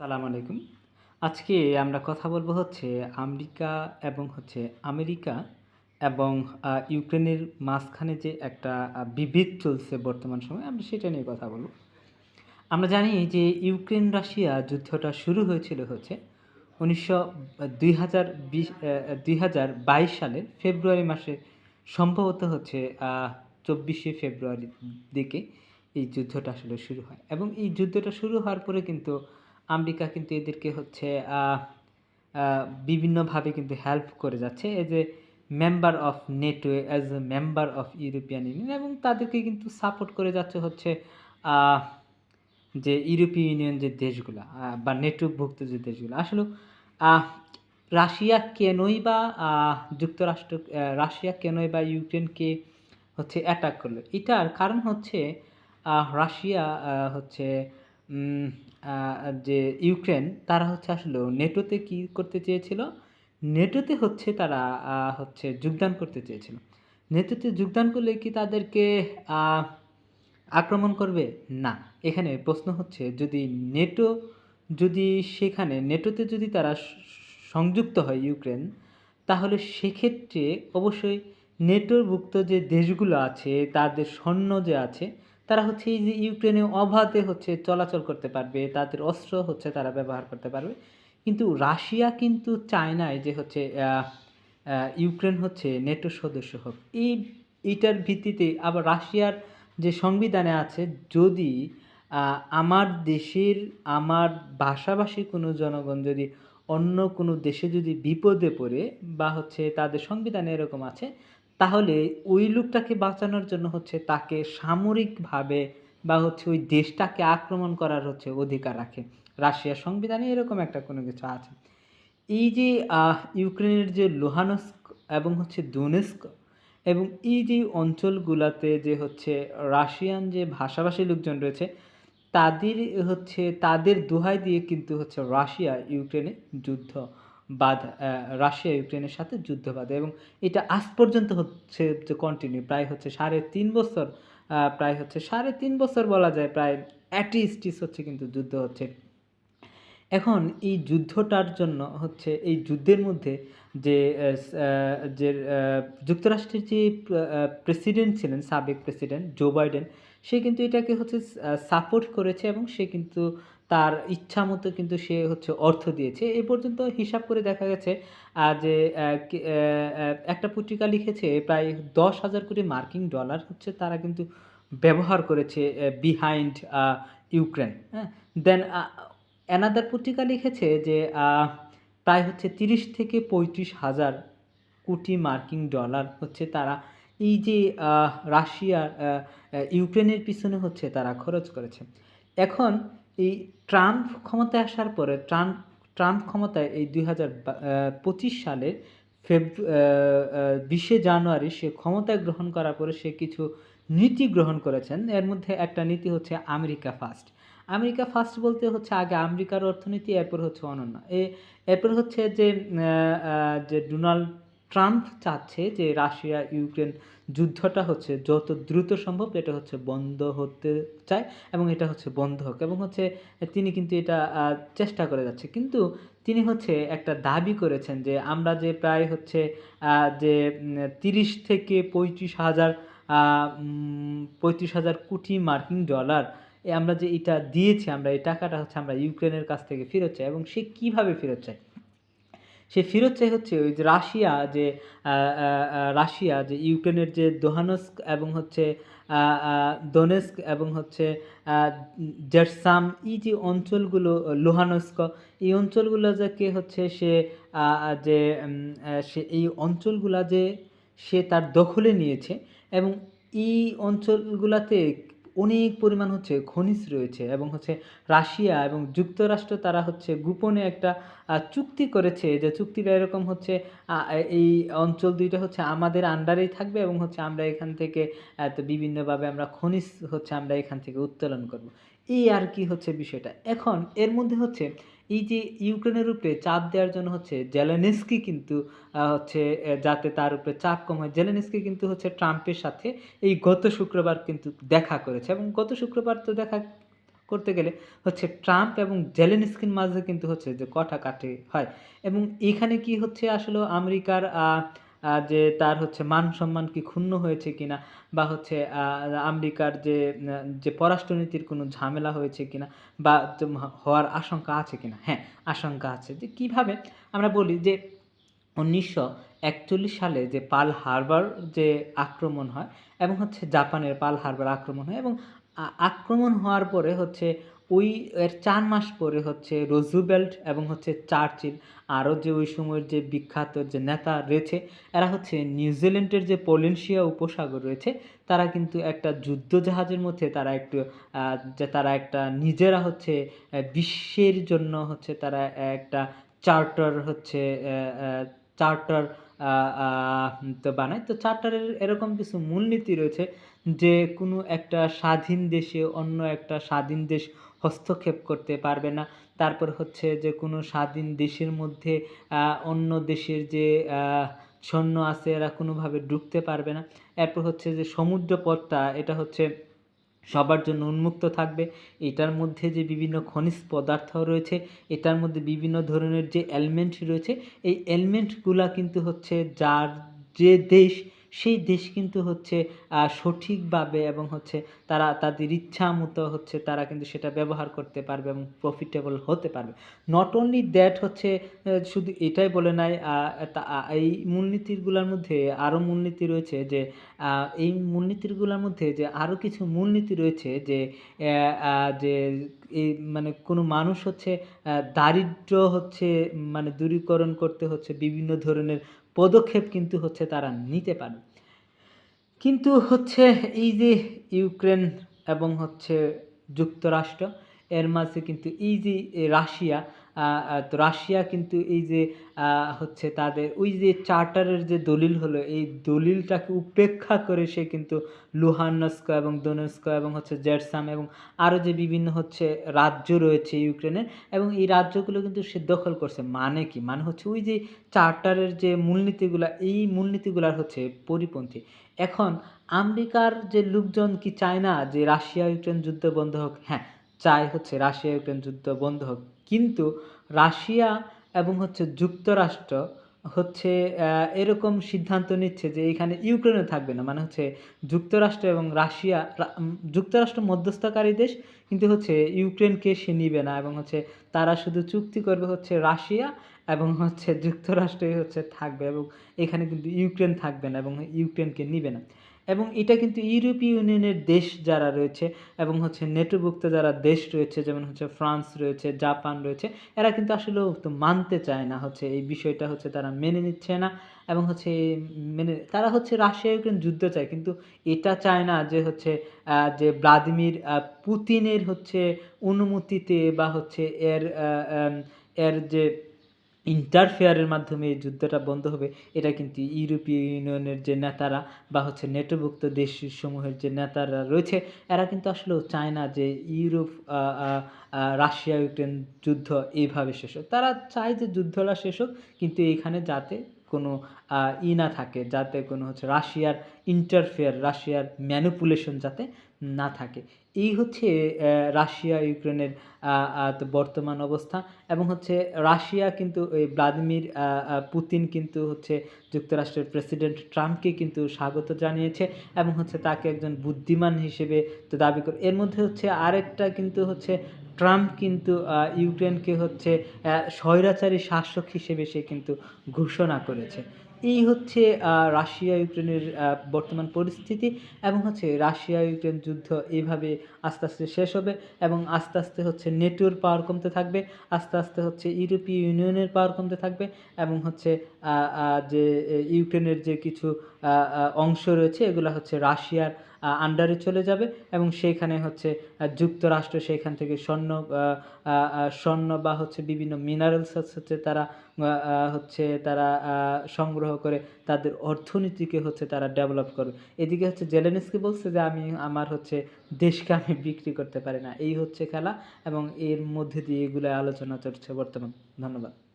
সালাম আলাইকুম। আজকে আমরা কথা বলব হচ্ছে আমেরিকা এবং হচ্ছে আমেরিকা এবং ইউক্রেনের মাঝখানে যে একটা বিভেদ চলছে বর্তমান সময়ে, আমরা সেটা নিয়ে কথা বলব। আমরা জানি যে ইউক্রেন রাশিয়া যুদ্ধটা শুরু হয়েছিল হচ্ছে উনিশশো দুই হাজার বিশ দুই হাজার বাইশ সালের ফেব্রুয়ারি মাসে। সম্ভবত হচ্ছে চব্বিশে ফেব্রুয়ারির দিকে এই যুদ্ধটা আসলে শুরু হয় এবং এই যুদ্ধটা শুরু হওয়ার পরে কিন্তু আমেরিকা কিন্তু এদেরকে হচ্ছে বিভিন্নভাবে কিন্তু হেল্প করে যাচ্ছে। As a member of NATO as a member of European Union এবং তাদেরকে কিন্তু সাপোর্ট করে যাচ্ছে হচ্ছে যে ইউরোপীয় ইউনিয়ন যে দেশগুলো বা নেটোভুক্ত যে দেশগুলো। আসলে রাশিয়া কেনই বা যুক্তরাষ্ট্র রাশিয়া কেনই বা ইউক্রেনকে হচ্ছে অ্যাটাক করল? এটার কারণ হচ্ছে রাশিয়া হচ্ছে যে ইউক্রেন, তারা হচ্ছে আসলে নেটোতে কি করতে চেয়েছিল? নেটোতে হচ্ছে তারা হচ্ছে যোগদান করতে চেয়েছিল। নেটোতে যোগদান করলে কি তাদেরকে আক্রমণ করবে? না। এখানে প্রশ্ন হচ্ছে, যদি নেটো, যদি সেখানে, নেটোতে যদি তারা সংযুক্ত হয় ইউক্রেন, তাহলে সেক্ষেত্রে অবশ্যই নেটোভুক্ত যে দেশগুলো আছে, তাদের সৈন্য যে আছে তারা হচ্ছে এই যে ইউক্রেনে অবাধে হচ্ছে চলাচল করতে পারবে, তাদের অস্ত্র হচ্ছে তারা ব্যবহার করতে পারবে। কিন্তু রাশিয়া কিন্তু চায় না যে হচ্ছে ইউক্রেন হচ্ছে নেটো সদস্য হোক, এই, এইটার ভিত্তিতে আবার রাশিয়ার যে সংবিধানে আছে, যদি আমার দেশের, আমার ভাষাভাষী কোনো জনগণ যদি অন্য কোনো দেশে যদি বিপদে পড়ে বা হচ্ছে তাদের সংবিধানে এরকম আছে তাহলে ওই লোকটাকে বাঁচানোর জন্য হচ্ছে তাকে সামরিকভাবে বা হচ্ছে ওই দেশটাকে আক্রমণ করার হচ্ছে অধিকার রাখে। রাশিয়ার সংবিধানে এরকম একটা কোনো কিছু আছে। এই যে ইউক্রেনের যে লোহানস্ক এবং হচ্ছে দোনেস্ক এবং এই যে অঞ্চলগুলোতে যে হচ্ছে রাশিয়ান যে ভাষাভাষী লোকজন রয়েছে, তাদের হচ্ছে, তাদের দোহাই দিয়ে কিন্তু হচ্ছে রাশিয়া ইউক্রেনে যুদ্ধ বাধ রাশিয়া ইউক্রেনের সাথে যুদ্ধ বাধে এবং এটা আজ পর্যন্ত হচ্ছে যে কন্টিনিউ প্রায় হচ্ছে সাড়ে তিন বছর প্রায় হচ্ছে সাড়ে তিন বছর বলা যায়, প্রায় অ্যাটিস্টিস হচ্ছে কিন্তু যুদ্ধ হচ্ছে। এখন এই যুদ্ধটার জন্য হচ্ছে এই যুদ্ধের মধ্যে যে যে যুক্তরাষ্ট্রের যে প্রেসিডেন্ট ছিলেন, সাবেক প্রেসিডেন্ট জো বাইডেন সে কিন্তু এটাকে হচ্ছে সাপোর্ট করেছে এবং সে কিন্তু তার ইচ্ছা মতো কিন্তু সে হচ্ছে অর্থ দিয়েছে। এ পর্যন্ত হিসাব করে দেখা গেছে যে একটা পত্রিকা লিখেছে, প্রায় দশ হাজার কোটি মার্কিন ডলার হচ্ছে তারা কিন্তু ব্যবহার করেছে বিহাইন্ড ইউক্রেন হ্যাঁ? দেন অ্যানাদার পত্রিকা লিখেছে যে প্রায় হচ্ছে তিরিশ থেকে পঁয়ত্রিশ হাজার কোটি মার্কিন ডলার হচ্ছে তারা এই যে রাশিয়ার ইউক্রেনের পিছনে হচ্ছে তারা খরচ করেছে। এখন এই ট্রাম্প ক্ষমতায় আসার পরে, ট্রাম্প ট্রাম্প ক্ষমতায় এই দুই হাজার পঁচিশ সালের ফেব্রু বিশে জানুয়ারি সে ক্ষমতায় গ্রহণ করার পরে সে কিছু নীতি গ্রহণ করেছেন। এর মধ্যে একটা নীতি হচ্ছে আমেরিকা ফার্স্ট। আমেরিকা ফার্স্ট বলতে হচ্ছে আগে আমেরিকার অর্থনীতি, এরপর হচ্ছে অনন্য। এ, এরপর হচ্ছে যে যে ডোনাল্ড ট্রাম্প চাচ্ছে যে রাশিয়া, ইউক্রেন যুদ্ধটা হচ্ছে যত দ্রুত সম্ভব এটা হচ্ছে বন্ধ হতে চায় এবং এটা হচ্ছে বন্ধ হোক এবং হচ্ছে তিনি কিন্তু এটা চেষ্টা করে যাচ্ছে। কিন্তু তিনি হচ্ছে একটা দাবি করেছেন যে আমরা যে প্রায় হচ্ছে যে তিরিশ থেকে পঁয়ত্রিশ হাজার পঁয়ত্রিশ হাজার কোটি মার্কিন ডলার আমরা যে এটা দিয়েছি, আমরা এই টাকাটা হচ্ছে আমরা ইউক্রেনের কাছ থেকে ফেরত চাই এবং সে কীভাবে ফেরত চায়? সে ফেরত চাই হচ্ছে ওই যে রাশিয়া যে রাশিয়া যে ইউক্রেনের যে দোহানস্ক এবং হচ্ছে দোনেস্ক এবং হচ্ছে জেরসাম, এই যে অঞ্চলগুলো, লোহানস্ক, এই অঞ্চলগুলো যাকে হচ্ছে সে যে সে এই অঞ্চলগুলা যে সে তার দখলে নিয়েছে এবং এই অঞ্চলগুলাতে অনেক পরিমাণ হচ্ছে খনিজ রয়েছে এবং হচ্ছে রাশিয়া এবং যুক্তরাষ্ট্র তারা হচ্ছে গোপনে একটা চুক্তি করেছে যে চুক্তিটা এরকম হচ্ছে এই অঞ্চল দুইটা হচ্ছে আমাদের আন্ডারেই থাকবে এবং হচ্ছে আমরা এখান থেকে বিভিন্নভাবে আমরা খনিজ হচ্ছে আমরা এখান থেকে উত্তোলন করব। এই আর কি হচ্ছে বিষয়টা। এখন এর মধ্যে হচ্ছে এই যে ইউক্রেনের উপরে চাপ দেওয়ার জন্য হচ্ছে জেলেনস্কি কিন্তু হচ্ছে যাতে তার উপরে চাপ কম হয় জেলেনস্কি কিন্তু হচ্ছে ট্রাম্পের সাথে এই গত শুক্রবার কিন্তু দেখা করেছে এবং গত শুক্রবার তো দেখা করতে গেলে হচ্ছে ট্রাম্প এবং জেলেনস্কির মাঝে কিন্তু হচ্ছে যে কটাকাটি হয় এবং এখানে কি হচ্ছে আসলে আমেরিকার যে তার হচ্ছে মান সম্মান কি ক্ষুণ্ণ হয়েছে কিনা বা হচ্ছে আমেরিকার যে যে পররাষ্ট্রনীতির কোনো ঝামেলা হয়েছে কিনা বা হওয়ার আশঙ্কা আছে কিনা? হ্যাঁ আশঙ্কা আছে। যে কীভাবে আমরা বলি যে উনিশশো একচল্লিশ সালে যে পাল হারবার যে আক্রমণ হয় এবং হচ্ছে জাপানের পাল হারবার আক্রমণ হয় এবং আক্রমণ হওয়ার পরে হচ্ছে ওই এর চার মাস পরে হচ্ছে রোজুবেল্ট এবং হচ্ছে চার্চিল, আরও যে ওই সময়ের যে বিখ্যাত যে নেতা রয়েছে, এরা হচ্ছে নিউজিল্যান্ডের যে পলেনশিয়া উপসাগর রয়েছে, তারা কিন্তু একটা যুদ্ধ জাহাজের মধ্যে তারা একটু যে তারা একটা নিজেরা হচ্ছে বিশ্বের জন্য হচ্ছে তারা একটা চার্টার হচ্ছে চার্টার তো বানায়। তো চার্টারের এরকম কিছু মূলনীতি রয়েছে যে কোনো একটা স্বাধীন দেশে অন্য একটা স্বাধীন দেশ হস্তক্ষেপ করতে পারবে না। তারপর হচ্ছে যে কোনো স্বাধীন দেশের মধ্যে অন্য দেশের যে সৈন্য আছে এরা কোনোভাবে ঢুকতে পারবে না। এরপর হচ্ছে যে সমুদ্র পথটা এটা হচ্ছে সবার জন্য উন্মুক্ত থাকবে। এটার মধ্যে যে বিভিন্ন খনিজ পদার্থ রয়েছে, এটার মধ্যে বিভিন্ন ধরনের যে এলিমেন্ট রয়েছে, এই এলিমেন্টগুলা কিন্তু হচ্ছে যার যে দেশ সেই দেশ কিন্তু হচ্ছে সঠিকভাবে এবং হচ্ছে তারা তাদের ইচ্ছা মতো হচ্ছে তারা কিন্তু সেটা ব্যবহার করতে পারবে এবং প্রফিটেবল হতে পারবে। নট অনলি দ্যাট হচ্ছে শুধু এটাই বলে নাই এই মূলনীতিগুলোর মধ্যে আরও মূলনীতি রয়েছে যে এই মূলনীতিগুলোর মধ্যে যে আরও কিছু মূলনীতি রয়েছে যে যে এই মানে কোনো মানুষ হচ্ছে দারিদ্র হচ্ছে মানে দূরীকরণ করতে হচ্ছে বিভিন্ন ধরনের পদক্ষেপ কিন্তু হচ্ছে তারা নিতে পারে। কিন্তু হচ্ছে এই যে ইউক্রেন এবং হচ্ছে যুক্তরাষ্ট্র, এর মাঝে কিন্তু এই যে রাশিয়া তো রাশিয়া কিন্তু এই যে হচ্ছে তাদের ওই যে চার্টারের যে দলিল হলো, এই দলিলটাকে উপেক্ষা করে সে কিন্তু লুহানস্ক এবং দোনেস্ক এবং হচ্ছে জেরসাম এবং আরও যে বিভিন্ন হচ্ছে রাজ্য রয়েছে ইউক্রেনের এবং এই রাজ্যগুলো কিন্তু সে দখল করছে। মানে কি? মানে হচ্ছে ওই যে চার্টারের যে মূলনীতিগুলা, এই মূলনীতিগুলার হচ্ছে পরিপন্থী। এখন আমেরিকার যে লোকজন কি চায় না যে রাশিয়া ইউক্রেন যুদ্ধ বন্ধ হোক? হ্যাঁ চায় হচ্ছে রাশিয়া ইউক্রেন যুদ্ধ বন্ধ হোক। কিন্তু রাশিয়া এবং হচ্ছে যুক্তরাষ্ট্র হচ্ছে এরকম সিদ্ধান্ত নিচ্ছে যে এখানে ইউক্রেনও থাকবে না। মানে হচ্ছে যুক্তরাষ্ট্র এবং রাশিয়া যুক্তরাষ্ট্র মধ্যস্থকারী দেশ, কিন্তু হচ্ছে ইউক্রেনকে সে নিবে না এবং হচ্ছে তারা শুধু চুক্তি করবে হচ্ছে রাশিয়া এবং হচ্ছে যুক্তরাষ্ট্রই হচ্ছে থাকবে এবং এখানে কিন্তু ইউক্রেন থাকবে না এবং ইউক্রেনকে নিবে না। এবং এটা কিন্তু ইউরোপীয় ইউনিয়নের দেশ যারা রয়েছে এবং হচ্ছে নেটোভুক্ত যারা দেশ রয়েছে যেমন হচ্ছে ফ্রান্স রয়েছে জাপান রয়েছে এরা কিন্তু আসলে তো মানতে চায় না হচ্ছে এই বিষয়টা হচ্ছে তারা মেনে নিচ্ছে না এবং হচ্ছে মেনে তারা হচ্ছে রাশিয়া ইউক্রেন যুদ্ধ চায় কিন্তু এটা চায় না যে হচ্ছে যে ভ্লাদিমির আহ, পুতিনের হচ্ছে অনুমতিতে বা হচ্ছে এর এর যে ইন্টারফেয়ারের মাধ্যমে এই যুদ্ধটা বন্ধ হবে, এটা কিন্তু ইউরোপীয় ইউনিয়নের যে নেতারা বা হচ্ছে নেটোভুক্ত দেশসমূহের যে নেতারা রয়েছে, এরা কিন্তু আসলেও চায় না যে ইউরোপ রাশিয়া ইউক্রেন যুদ্ধ এইভাবে শেষ হোক। তারা চায় যে যুদ্ধটা শেষ হোক, কিন্তু এখানে যাতে কোনো ই না থাকে যাতে কোনো হচ্ছে রাশিয়ার ইন্টারফেয়ার রাশিয়ার ম্যানুপুলেশন যাতে না থাকে। এই হচ্ছে রাশিয়া, ইউক্রেনের বর্তমান অবস্থা এবং হচ্ছে রাশিয়া কিন্তু এই ভ্লাদিমির পুতিন কিন্তু হচ্ছে যুক্তরাষ্ট্রের প্রেসিডেন্ট ট্রাম্পকে কিন্তু স্বাগত জানিয়েছে এবং হচ্ছে তাকে একজন বুদ্ধিমান হিসেবে তো দাবি করে, এর মধ্যে হচ্ছে আরেকটা কিন্তু হচ্ছে ট্রাম্প কিন্তু ইউক্রেনকে হচ্ছে স্বৈরাচারী শাসক হিসেবে সে কিন্তু ঘোষণা করেছে। এই হচ্ছে রাশিয়া ইউক্রেনের বর্তমান পরিস্থিতি এবং হচ্ছে রাশিয়া ইউক্রেন যুদ্ধ এইভাবে আস্তে আস্তে শেষ হবে এবং আস্তে আস্তে হচ্ছে নেটোর পাওয়ার কমতে থাকবে, আস্তে আস্তে হচ্ছে ইউরোপীয় ইউনিয়নের পাওয়ার কমতে থাকবে এবং হচ্ছে যে ইউক্রেনের যে কিছু অংশ রয়েছে, এগুলো হচ্ছে রাশিয়ার আন্ডারে চলে যাবে এবং সেইখানে হচ্ছে যুক্তরাষ্ট্র সেইখান থেকে স্বর্ণ স্বর্ণ বা হচ্ছে বিভিন্ন মিনারেলস হচ্ছে তারা হচ্ছে তারা সংগ্রহ করে তাদের অর্থনীতিকে হচ্ছে তারা ডেভেলপ করবে। এদিকে হচ্ছে জেলেনস্কি বলছে যে, আমি আমার হচ্ছে দেশকে আমি বিক্রি করতে পারি না। এই হচ্ছে খেলা এবং এর মধ্যে দিয়ে এগুলো আলোচনা চলছে বর্তমান। ধন্যবাদ।